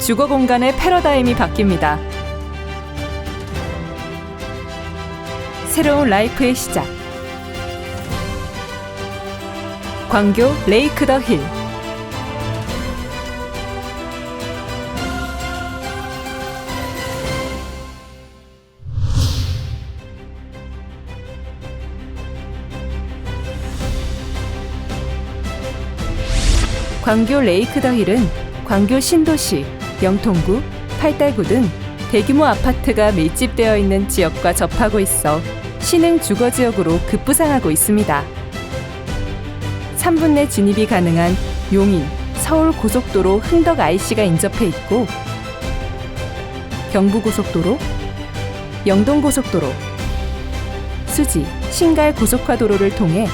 주거 공간의 패러다임이 바뀝니다. 새로운 라이프의 시작. 광교 레이크 더 힐. 광교 레이크 더 힐은 광교 신도시, 영통구, 팔달구 등 대규모 아파트가 밀집되어 있는 지역과 접하고 있어 신흥 주거 지역으로 급부상하고 있습니다. 3분 내 진입이 가능한 용인, 서울 고속도로 흥덕 IC가 인접해 있고 경부 고속도로, 영동 고속도로, 수지, 신갈 고속화 도로를 통해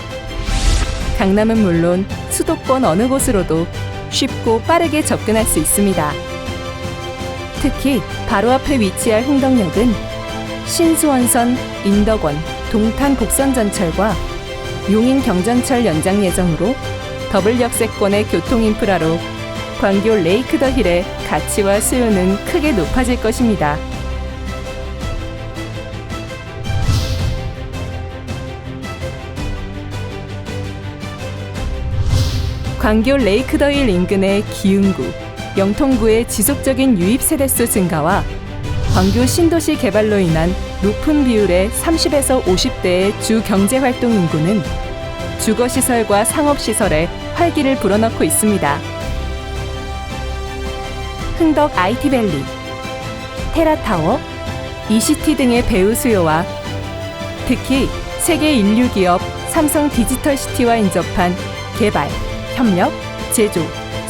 강남은 물론 수도권 어느 곳으로도 쉽고 빠르게 접근할 수 있습니다. 특히 바로 앞에 위치할 흥덕역은 신수원선, 인덕원, 동탄 곡선전철과 용인 경전철 연장 예정으로 더블 역세권의 교통 인프라로 광교 레이크 더 힐의 가치와 수요는 크게 높아질 것입니다. 광교 레이크 더 힐 인근의 기흥구, 영통구의 지속적인 유입 세대수 증가와 광교 신도시 개발로 인한 높은 비율의 30에서 50대의 주 경제 활동 인구는 주거 시설과 상업 시설에 활기를 불어넣고 있습니다. 흥덕 IT밸리, 테라타워, 이시티 등의 배우 수요와 특히 세계 인류 기업 삼성 디지털 시티와 인접한 개발, 협력, 제조,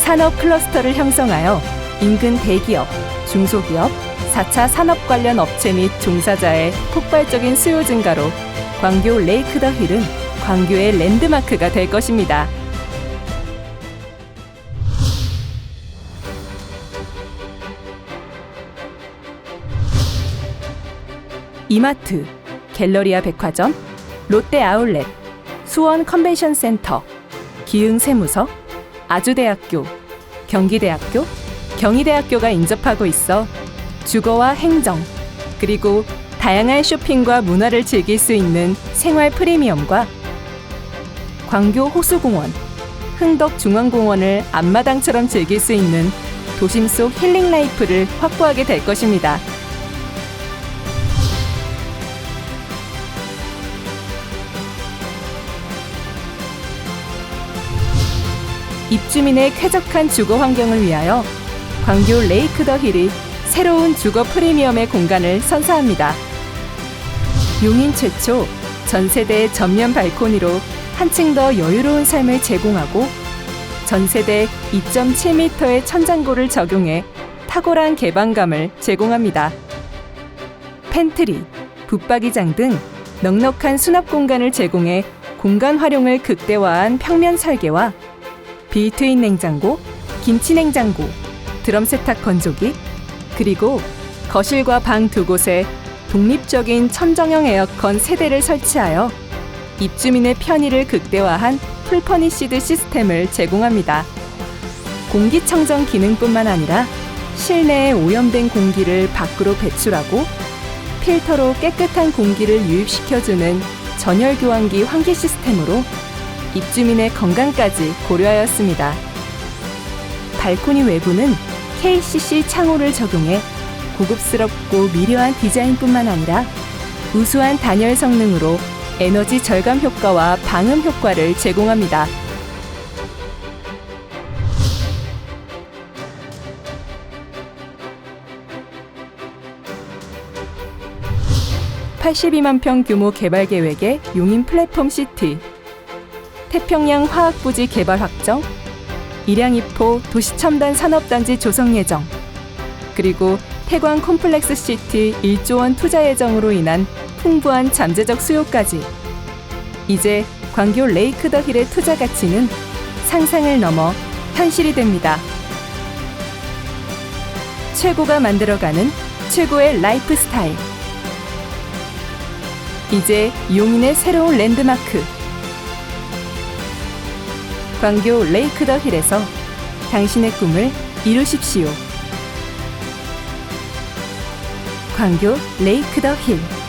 산업 클러스터를 형성하여 인근 대기업, 중소기업, 4차 산업 관련 업체 및 종사자의 폭발적인 수요 증가로 광교 레이크 더 힐은 광교의 랜드마크가 될 것입니다. 이마트, 갤러리아 백화점, 롯데 아울렛, 수원 컨벤션 센터, 기흥 세무서, 아주대학교, 경기대학교, 경희대학교가 인접하고 있어 주거와 행정, 그리고 다양한 쇼핑과 문화를 즐길 수 있는 생활 프리미엄과 광교 호수공원, 흥덕 중앙공원을 앞마당처럼 즐길 수 있는 도심 속 힐링 라이프를 확보하게 될 것입니다. 입주민의 쾌적한 주거 환경을 위하여 광교 레이크 더 힐이 새로운 주거 프리미엄의 공간을 선사합니다. 용인 최초 전세대 전면 발코니로 한층 더 여유로운 삶을 제공하고 전세대 2.7m의 천장고를 적용해 탁월한 개방감을 제공합니다. 팬트리, 붙박이장 등 넉넉한 수납 공간을 제공해 공간 활용을 극대화한 평면 설계와 빌트인 냉장고, 김치 냉장고, 드럼 세탁 건조기, 그리고 거실과 방 두 곳에 독립적인 천정형 에어컨 세대를 설치하여 입주민의 편의를 극대화한 풀퍼니시드 시스템을 제공합니다. 공기청정 기능뿐만 아니라 실내에 오염된 공기를 밖으로 배출하고 필터로 깨끗한 공기를 유입시켜주는 전열 교환기 환기 시스템으로 입주민의 건강까지 고려하였습니다. 발코니 외부는 KCC 창호를 적용해 고급스럽고 미려한 디자인뿐만 아니라 우수한 단열 성능으로 에너지 절감 효과와 방음 효과를 제공합니다. (82만 평) 규모 개발 계획의 용인 플랫폼 시티 태평양 화학부지 개발 확정 일양이포 도시첨단 산업단지 조성 예정 그리고 태광 콤플렉스 시티 1조 원 투자 예정으로 인한 풍부한 잠재적 수요까지 이제 광교 레이크 더 힐의 투자 가치는 상상을 넘어 현실이 됩니다. 최고가 만들어가는 최고의 라이프 스타일. 이제 용인의 새로운 랜드마크. 광교 레이크 더 힐에서 당신의 꿈을 이루십시오. 광교 레이크 더 힐.